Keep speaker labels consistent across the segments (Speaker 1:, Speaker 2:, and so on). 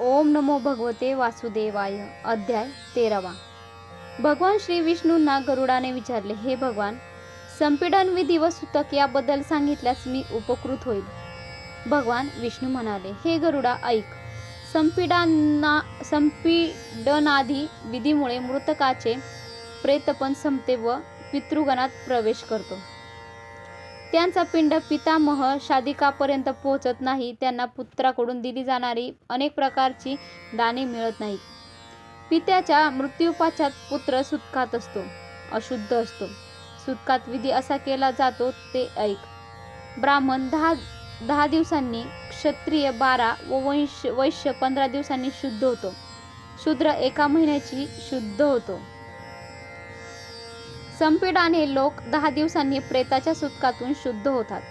Speaker 1: ओम नमो भगवते वासुदेवाय अध्याय तेरावा. भगवान श्री विष्णूंना गरुडाने विचारले हे भगवान संपीडन विधी व सुतक याबद्दल सांगितल्यास मी उपकृत होईल. भगवान विष्णू म्हणाले हे गरुडा ऐक. संपीडना संपीडनाधी विधीमुळे मृतकाचे प्रेतपण संपते व पितृगणात प्रवेश करतो. त्यांचा पिंड पितामह शादिकापर्यंत पोहोचत नाही. त्यांना पुत्राकडून दिली जाणारी अनेक प्रकारची दाने मिळत नाहीत. पित्याच्या मृत्यूपाच्यात पुत्र सुतकात असतो अशुद्ध असतो. सुतकात विधी असा केला जातो ते ऐक. ब्राह्मण दहा दहा दिवसांनी क्षत्रिय बारा व वैश्य वैश्य पंधरा दिवसांनी शुद्ध होतो. शूद्र एका महिन्याची शुद्ध होतो. संपीडाने लोक दहा दिवसांनी प्रेताच्या सुतकातून शुद्ध होतात.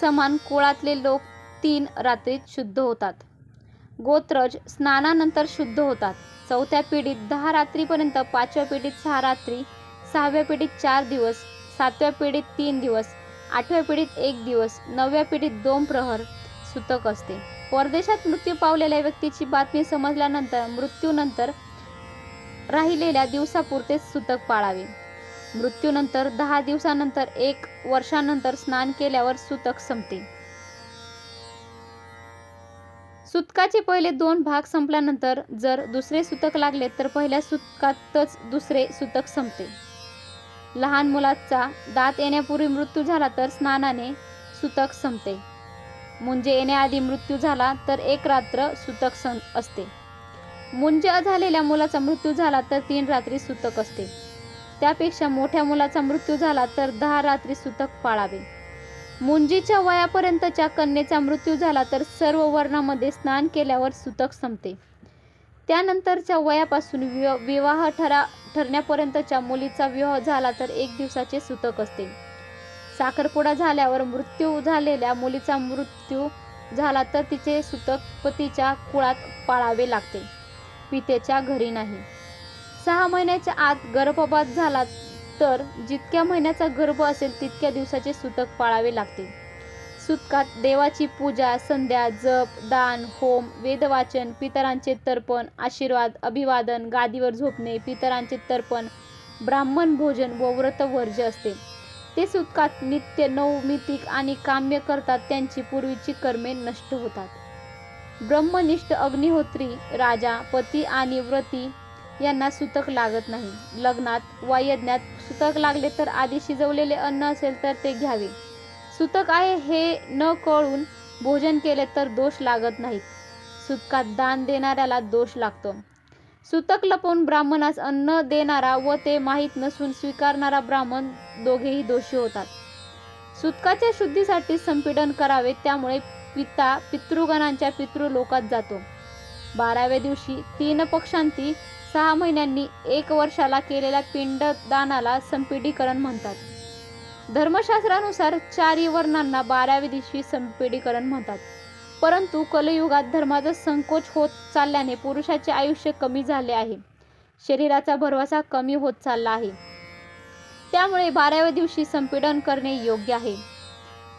Speaker 1: समान कुळातले लोक तीन रात्रीत शुद्ध होतात. गोत्रज स्नानानंतर शुद्ध होतात. चौथ्या पिढीत दहा रात्रीपर्यंत पाचव्या पिढीत सहा रात्री सहाव्या पिढीत चार दिवस सातव्या पिढीत तीन दिवस आठव्या पिढीत एक दिवस नवव्या पिढीत दोन प्रहर सुतक असते. परदेशात मृत्यू पावलेल्या व्यक्तीची बातमी समजल्यानंतर मृत्यूनंतर राहिलेल्या दिवसापुरतेच सुतक पाळावे. मृत्यूनंतर दहा दिवसानंतर एक वर्षानंतर स्नान केल्यावर सुतक संपते. सुतकाचे पहिले दोन भाग संपल्यानंतर जर दुसरे सुतक लागले तर पहिल्या सुतकातच दुसरे सुतक संपते. लहान मुलाचा दात येण्यापूर्वी मृत्यू झाला तर स्नानाने सुतक संपते. मुंजे येण्याआधी मृत्यू झाला तर एक रात्र सुतक सं असते. मुंज झालेल्या मुलाचा मृत्यू झाला तर तीन रात्री सुतक असते. त्यापेक्षा मोठ्या मुलाचा मृत्यू झाला तर दहा रात्री सुतक पाळावे. मुंजीच्या वयापर्यंतच्या कन्येचा मृत्यू झाला तर सर्व वर्णामध्ये स्नान केल्यावर सुतक संपते. त्यानंतरच्या वयापासून विव विवाह ठरा ठरण्यापर्यंतच्या मुलीचा विवाह झाला तर एक दिवसाचे सुतक असते. साखरपुडा झाल्यावर मृत्यू झालेल्या मुलीचा मृत्यू झाला तर तिचे सुतक पतीच्या कुळात पाळावे लागते. पितेच्या घरी नाही. सहा महिन्याच्या आत गर्भपात झाला तर जितक्या महिन्याचा गर्भ असेल तितक्या दिवसाचे सुतक पाळावे लागते. सुतकात देवाची पूजा संध्या जप दान होम वेदवाचन पितरांचे तर्पण आशीर्वाद अभिवादन गादीवर झोपणे पितरांचे तर्पण ब्राह्मण भोजन व व्रतवर्ज्य असते. ते सुतकात नित्य नवमितिक आणि काम्य करतात त्यांची पूर्वीची कर्मे नष्ट होतात. ब्रह्मनिष्ठ अग्निहोत्री राजा पती आणि व्रती यांना सुतक लागत नाही. लग्नात वा यज्ञात सुतक लागले तर आधी शिजवलेले अन्न असेल तर ते घ्यावे. सुतक आहे हे न कळून भोजन केले तर दोष लागत नाहीत. सुतकात दान देणाऱ्याला दोष लागतो. सुतक लपवून ब्राह्मणास अन्न देणारा व ते माहीत नसून स्वीकारणारा ब्राह्मण दोघेही दोषी होतात. सुतकाच्या शुद्धीसाठी संपीडन करावे त्यामुळे पिता पितृगणांच्या पितृलोकात जातो. बाराव्या दिवशी तीन पक्षांती सहा महिन्यांनी एक वर्षाला केलेल्या पिंडदानाला संपीडीकरण म्हणतात. धर्मशास्त्रानुसार चारही वर्णांना बाराव्या दिवशी संपीडीकरण म्हणतात. परंतु कलयुगात धर्माचा संकोच होत चालल्याने पुरुषाचे आयुष्य कमी झाले आहे. शरीराचा भरवसा कमी होत चालला आहे. त्यामुळे बाराव्या दिवशी संपीडन करणे योग्य आहे.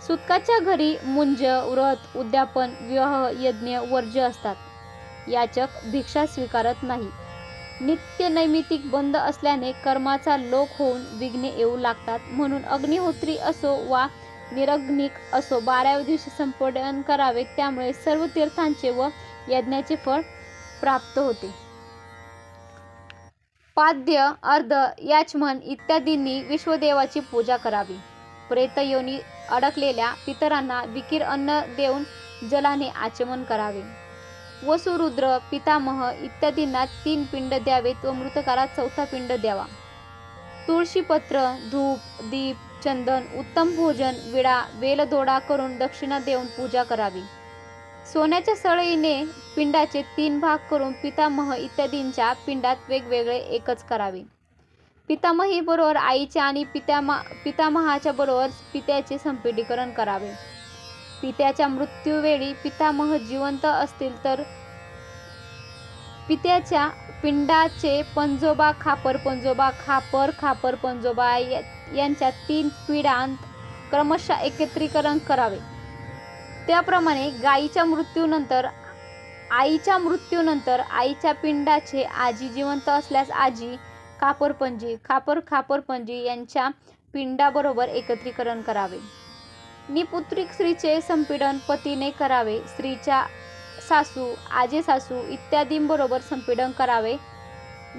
Speaker 1: सुतकाच्या घरी मुंज व्रत उद्यापन विवाह यज्ञ वर्ज्य असतात. याचक भिक्षा स्वीकारत नाही. नित्य नैमितिक बंद असल्याने कर्माचा लोक होऊन विघ्ने येऊ लागतात. म्हणून अग्निहोत्री असो वा निरग्निक असो बाराव्या दिवशी संपीडन करावे. त्यामुळे सर्व तीर्थांचे व यज्ञाचे फळ प्राप्त होते. पाद्य अर्ध याचमन इत्यादींनी विश्वदेवाची पूजा करावी. प्रेतयोनी अडकलेल्या पितरांना विकीर अन्न देऊन जलाने आचमन करावे. वसुरुद्र पितामह इत्यादींना तीन पिंड द्यावेत व मृतकाला चौथा पिंड द्यावा. तुळशीपत्र धूप दीप चंदन उत्तम भोजन विडा वेलदोडा करून दक्षिणा देऊन पूजा करावी. सोन्याच्या सळईने पिंडाचे तीन भाग करून पितामह इत्यादींच्या पिंडात वेगवेगळे एकच करावे. पितामही बरोबर आईच्या आणि पितामा पितामहाच्या बरोबर पित्याचे संपीडीकरण करावे. पित्याच्या मृत्यूवेळी पितामह जिवंत असतील तर पित्याच्या पिंडाचे पंजोबा खापर पंजोबा खापर खापर पंजोबा यांच्या तीन पिढ्यांत क्रमशः एकत्रीकरण करावे. त्याप्रमाणे गायीच्या मृत्यूनंतर आईच्या मृत्यूनंतर आईच्या पिंडाचे आजी जिवंत असल्यास आजी खापरपंजी खापर खापरपंजी यांच्या पिंडाबरोबर एकत्रीकरण करावे. निपुत्रिक स्त्रीचे संपीडन पतीने करावे. स्त्रीच्या सासू आजे सासू इत्यादींबरोबर संपीडन करावे.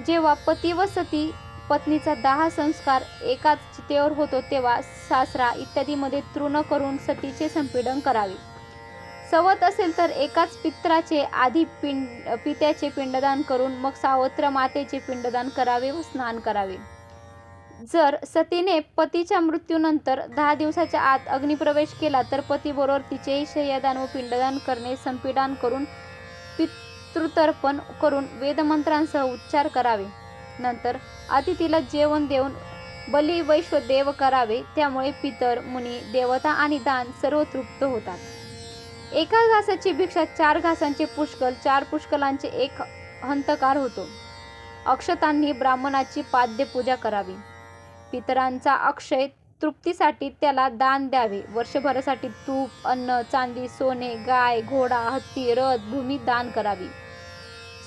Speaker 1: जेव्हा पती व सती पत्नीचा दहा संस्कार एकाच चितेवर होतो तेव्हा सासरा इत्यादीमध्ये तृण करून सतीचे संपीडन करावे. सवत असेल तर एकाच पित्राचे आधी पिंड पित्याचे पिंडदान करून मग सावत्र मातेचे पिंडदान करावे व स्नान करावे. जर सतीने पतीच्या मृत्यूनंतर दहा दिवसाच्या आत अग्निप्रवेश केला तर पतीबरोबर तिचेही शय्यादान व पिंडदान करणे संपीडान करून पितृतर्पण करून वेदमंत्रांसह उच्चार करावे. नंतर अतिथीला जेवण देऊन बली वैश्वदेव करावे त्यामुळे पितर मुनी देवता आणि दान सर्व तृप्त होतात. एका घासाची भिक्षा चार घासांचे पुष्कळ चार पुष्कलांचे एक हंतकार होतो. अक्षतांनी ब्राह्मणाची पाद्य पूजा करावी. पितरांचा अक्षय तृप्तीसाठी त्याला दान द्यावे. वर्षभरासाठी तूप अन्न चांदी सोने गाय घोडा हत्ती रथ भूमी दान करावी.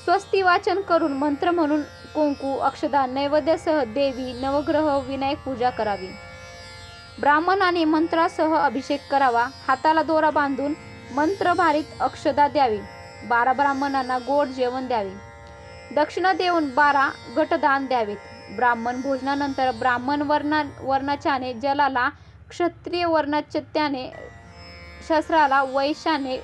Speaker 1: स्वस्ती वाचन करून मंत्र म्हणून कुंकू अक्षदा नैवेद्यासह देवी नवग्रह विनायक पूजा करावी. ब्राह्मणाने मंत्रासह अभिषेक करावा. हाताला दोरा बांधून मंत्रभारित अक्षदा द्यावी. बारा ब्राह्मणांना गोड जेवण द्यावे. दक्षिणा देऊन बारा गटदान द्यावेत. ब्राह्मण भोजनानंतर ब्राह्मण वर्णा वर्णाच्याने जलाला क्षत्रिय वर्णाच्याने शस्त्राला वैशाने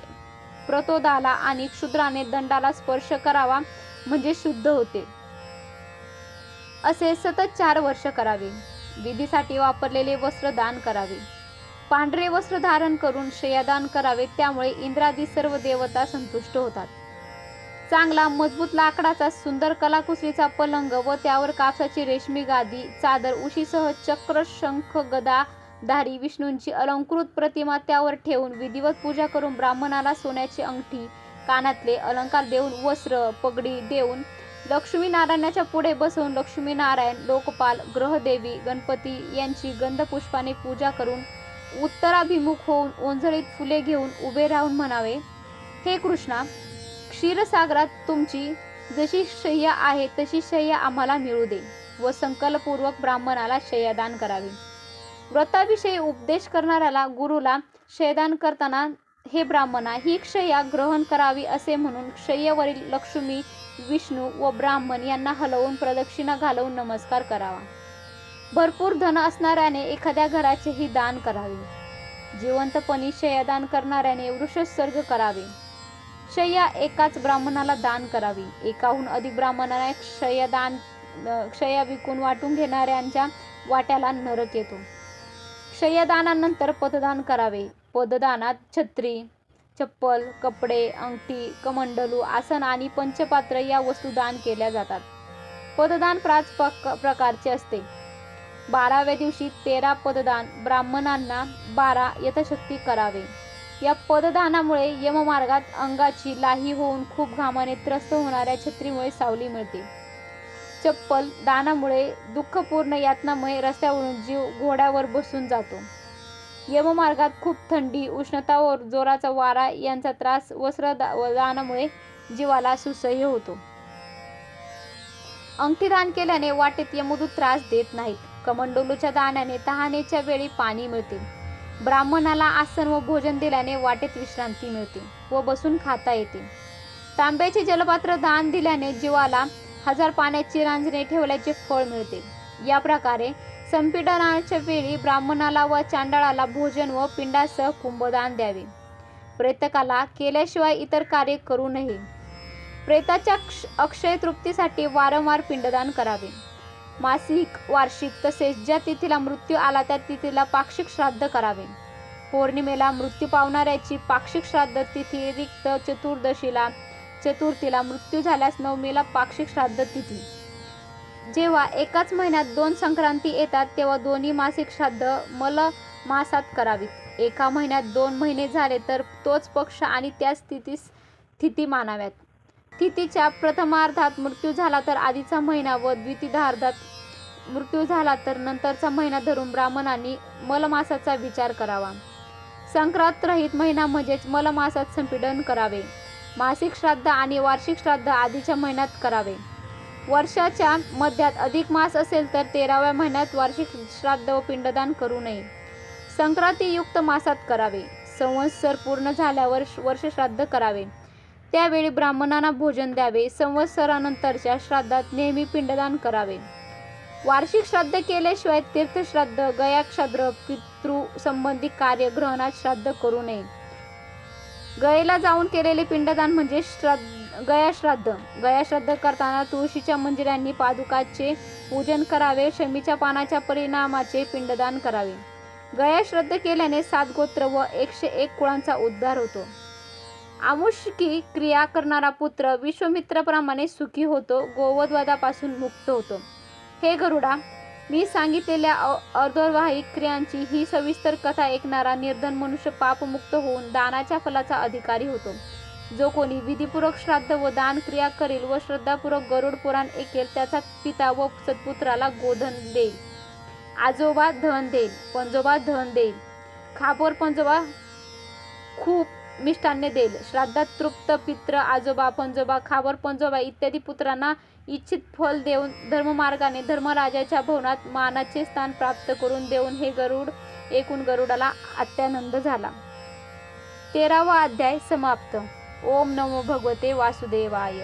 Speaker 1: प्रतोदाला आणि क्षुद्राने दंडाला स्पर्श करावा म्हणजे शुद्ध होते. असे सतत चार वर्ष करावे. विधीसाठी वापरलेले वस्त्र दान करावे. पांढरे वस्त्र धारण करून श्रेयदान करावे त्यामुळे इंद्रादी सर्व देवता संतुष्ट होतात. चांगला मजबूत लाकडाचा सुंदर कलाकुसरीचा पलंग व त्यावर कापसाची रेशमी गादी चादर उशीसह चक्र शंख गदा धारी विष्णूंची अलंकृत प्रतिमा त्यावर ठेवून विधिवत पूजा करून ब्राह्मणाला सोन्याची अंगठी कानातले अलंकार देऊन वस्त्र पगडी देऊन लक्ष्मी नारायणाच्या पुढे बसवून लक्ष्मीनारायण लोकपाल ग्रहदेवी गणपती यांची गंधपुष्पाने पूजा करून उत्तराभिमुख होऊन ओंजळीत फुले घेऊन उभे राहून म्हणावे हे कृष्णा क्षीरसागरात तुमची जशी शय्या आहे तशी शय्या आम्हाला मिळू दे व संकल्पपूर्वक ब्राह्मणाला शय्यादान करावे. व्रताविषयी उपदेश करणाऱ्याला गुरुला शयदान करताना हे ब्राह्मणा ही क्षया ग्रहण करावी असे म्हणून क्षय्यवरील लक्ष्मी विष्णू व ब्राह्मण यांना हलवून प्रदक्षिणा घालवून नमस्कार करावा. भरपूर धन असणाऱ्याने एखाद्या घराचेही दान करावे. जिवंतपणी शयदान करणाऱ्याने वृषसर्ग करावे. क्षय एकाच ब्राह्मणाला दान करावी. एकाहून अधिक ब्राह्मणाने क्षयदान क्षया विकून वाटून घेणाऱ्यांच्या वाट्याला नरक येतो. क्षयदानानंतर पददान करावे. पददानात छत्री चप्पल कपडे अंगठी कमंडलू आसन आणि पंचपात्र या वस्तू दान केल्या जातात. पददान पाच प्रकारचे असते. बाराव्या दिवशी तेरा पददान ब्राह्मणांना बारा यथाशक्ती करावे. या पददानामुळे यममार्गात अंगाची लाही होऊन खूप घामाने त्रस्त होणाऱ्या छत्रीमुळे सावली मिळते. चप्पल दानामुळे दुःखपूर्ण यातनामुळे रस्त्यावरून जीव घोड्यावर बसून जातो. यममार्गात खूप थंडी उष्णता व जोराचा वारा यांचा त्रास वस्त्र दा- दानामुळे जीवाला सुसह्य होतो. अंगठीदान केल्याने वाटेत यमदूत त्रास देत नाहीत. कमंडोलूच्या दाण्याने तहानेच्या वेळी पाणी मिळते. ब्राह्मणाला आसन व भोजन दिल्याने वाटेत विश्रांती मिळते व बसून खाता येते. तांब्याचे जलपात्र दान दिल्याने जीवाला हजार पाण्याची रांजणे ठेवल्याचे फळ मिळते. या प्रकारे संपीडनाच्या वेळी ब्राह्मणाला व चांडाळाला भोजन व पिंडासह कुंभदान द्यावे. प्रेतकाला केल्याशिवाय इतर कार्य करू नये. प्रेताच्या अक्षय तृप्तीसाठी वारंवार पिंडदान करावे. मासिक वार्षिक तसेच ज्या तिथीला मृत्यू आला त्या तिथीला पाक्षिक श्राद्ध करावे. पौर्णिमेला मृत्यू पावणाऱ्याची पाक्षिक श्राद्ध तिथी रिक्त चतुर्दशीला चतुर्थीला मृत्यू झाल्यास नवमीला पाक्षिक श्राद्ध तिथी. जेव्हा एकाच महिन्यात दोन संक्रांती येतात तेव्हा दोन्ही मासिक श्राद्ध मल मासात करावीत. एका महिन्यात दोन महिने झाले तर तोच पक्ष आणि त्याच तिथीस तिथी मानाव्यात. स्थितीच्या प्रथमार्धात मृत्यू झाला तर आधीचा महिना व द्वितीयार्धात मृत्यू झाला तर नंतरचा महिना धरून ब्राह्मणांनी मलमासाचा विचार करावा. संक्रांत रहित महिना म्हणजेच मलमासात संपीडन करावे. मासिक श्राद्ध आणि वार्षिक श्राद्ध आधीच्या महिन्यात करावे. वर्षाच्या मध्यात अधिक मास असेल तर तेराव्या महिन्यात वार्षिक श्राद्ध व पिंडदान करू नये. संक्रांतीयुक्त मासात करावे. संवत्सर पूर्ण झाल्यावर वर्ष श्राद्ध करावे. त्यावेळी ब्राह्मणांना भोजन द्यावे संवत्सरानंतरच्या श्राद्धात नेहमी पिंडदान करावे. वार्षिक श्राद्ध केल्याशिवाय तीर्थश्राद्ध गयाक्षाद्र पितृ संबंधी कार्य ग्रहणात श्राद्ध करू नये. गयेला जाऊन केलेले पिंडदान म्हणजे श्राद्ध गयाश्राद्ध. गयाश्राद्ध करताना तुळशीच्या मंदिरांनी पादुकाचे पूजन करावे शमीच्या पानाच्या परिणामाचे पिंडदान करावे. गयाश्राद्ध केल्याने सात गोत्र व एकशे एक कुळांचा उद्धार होतो. आमुष्की क्रिया करणारा पुत्र विश्वमित्राप्रमाणे सुखी होतो गोवधवादापासून मुक्त होतो. हे गरुडा मी सांगितलेल्या अ- अर्धवाहिक क्रियांची ही सविस्तर कथा ऐकणारा निर्धन मनुष्य पापमुक्त होऊन दानाच्या फलाचा अधिकारी होतो. जो कोणी विधीपूर्वक श्राद्ध व दान क्रिया करेल व श्रद्धापूर्वक गरुड पुराण ऐकेल त्याचा पिता व सत्पुत्राला गोधन देईल. आजोबा धन देईल पंजोबा धन देईल. खापोर पंजोबा खूप मिष्टान्य देईल श्राद्धात तृप्त पित्र आजोबा पंजोबा खावर पंजोबा इत्यादी पुत्रांना इच्छित फल देऊन धर्ममार्गाने धर्मराजाच्या भवनात मानाचे स्थान प्राप्त करून देऊन हे गरुड एकूण गरुडाला अत्यानंद झाला. तेरावा अध्याय समाप्त. ओम नमो भगवते वासुदेवाय.